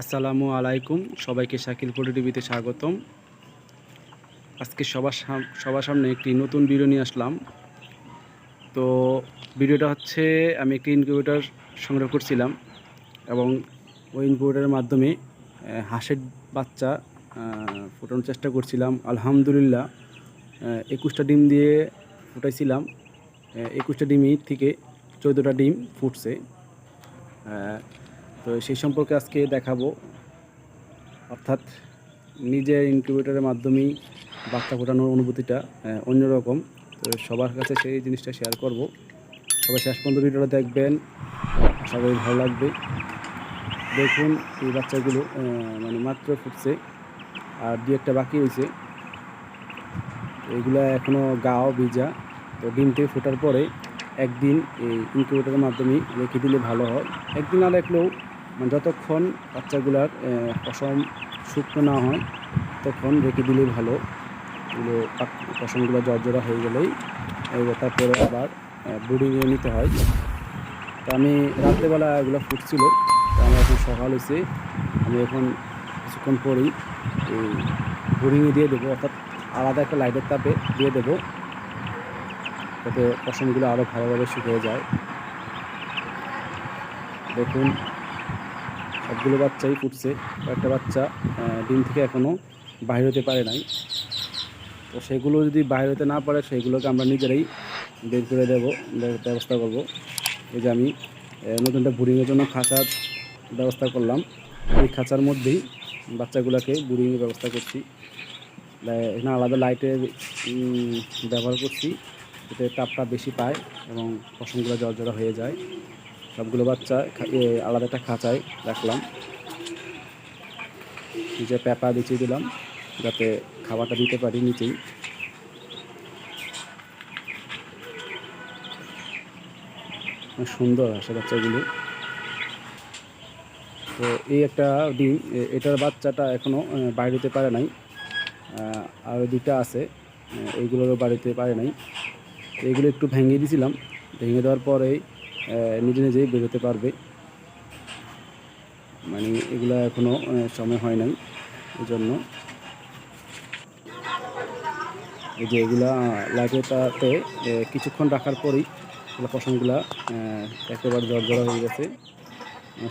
আসসালামু আলাইকুম। সবাইকে শাকিল পলি টিভিতে স্বাগতম। আজকে সবার সবার সামনে একটি নতুন ভিডিও নিয়ে আসলাম। তো ভিডিওটা হচ্ছে, আমি একটি ইনকিউবেটর সংগ্রহ করছিলাম এবং ওই ইনকিউবেটরের মাধ্যমে হাঁসের বাচ্চা ফোটানোর চেষ্টা করছিলাম। আলহামদুলিল্লাহ একুশটা ডিম দিয়ে ফুটাইছিলাম। একুশটা ডিমই থেকে চোদ্দোটা ডিম ফুটছে। তো সেই সম্পর্কে আজকে দেখাবো। অর্থাৎ নিজের ইনকিউবেটরের মাধ্যমেই বাচ্চা ফোটানোর অনুভূতিটা অন্যরকম। তো সবার কাছে সেই জিনিসটা শেয়ার করব। সবাই শেষ পর্যন্ত ভিডিওটা দেখবেন। আশা করি ভালো লাগবে। দেখুন এই বাচ্চাগুলো মানে মাত্র ফুটছে। আর দু একটা বাকি হয়েছে এগুলা এখনও গাও, ভিজা। তো ডিম থেকে ফোটার পরে একদিন এই ইনকিউবেটরের মাধ্যমে রেখে দিলে ভালো হয়। একদিন আর রাখলেও যতক্ষণ বাচ্চাগুলার পশম শুকনো না হয় তখন রেখে দিলেই ভালো। এগুলো পশমগুলো জর্জরা হয়ে গেলেই তারপরে আবার বুডিংয়ে নিতে হয়। তো আমি রাত্রেবেলা এগুলো ফুটছিল, তো আমার এখন সকাল হয়েছে আমি এখন কিছুক্ষণ পরেই এই দিয়ে দেবো, অর্থাৎ আলাদা একটা লাইটের তাপে দিয়ে দেবো, যাতে পশমগুলো আরও ভালোভাবে শুকিয়ে যায়। দেখুন। সবগুলো বাচ্চাই ফুটছে কয়েকটা বাচ্চা ডিম থেকে এখনও বাইর হতে পারে নাই। তো সেগুলো যদি বাইর হতে না পারে সেগুলোকে আমরা নিজেরাই বের করে দেবো ব্যবস্থা করব। এই যে আমি আহ, নতুনটা বুড়িংয়ের জন্য খাঁচার ব্যবস্থা করলাম। এই খাঁচার মধ্যেই বাচ্চাগুলোকে বুড়িংয়ের ব্যবস্থা করছি। এখানে আলাদা লাইটের ব্যবহার করছি এতে তাপটা বেশি পায় এবং পশমগুলো জর্জরা হয়ে যায়। সবগুলো বাচ্চা আলাদা একটা খাঁচায় রাখলাম। নিচে পেপা বিছিয়ে দিলাম যাতে খাবারটা দিতে পারি নিচেই সুন্দর আসে বাচ্চাগুলো। তো এই একটা ডিম এটার বাচ্চাটা এখনও হতে পারে নাই। আহ, আরও দুইটা আছে এইগুলোরও বাড়িতে পারে নাই। তো এগুলো একটু ভেঙে দিয়েছিলাম ভেঙে দেওয়ার পরেই নিজে নিজেই বেরোতে পারবে। মানে এগুলো এখনও সময় হয় নাই জন্য এই যে এগুলা লাইটের তাতে কিছুক্ষণ রাখার পরেই এগুলো পশমগুলা একেবারে জর্জরা হয়ে গেছে।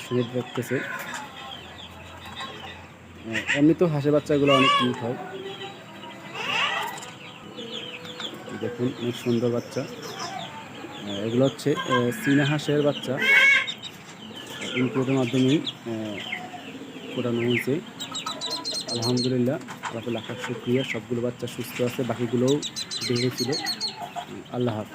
সুন্দর দেখতেছে। আহ, এমনিতেও হাঁসের বাচ্চাগুলো অনেক কিউট হয়। দেখুন অনেক সুন্দর বাচ্চা। এগুলো হচ্ছে চীনা হাঁসের বাচ্চা। ইনপুটের মাধ্যমেই ফোটানো হয়েছে। আলহামদুলিল্লাহ, আল্লাহ লাখার লাখ শুক্রিয়া। সবগুলো বাচ্চা সুস্থ আছে, বাকিগুলোও বেড়েছিল আল্লাহ হাফিজ।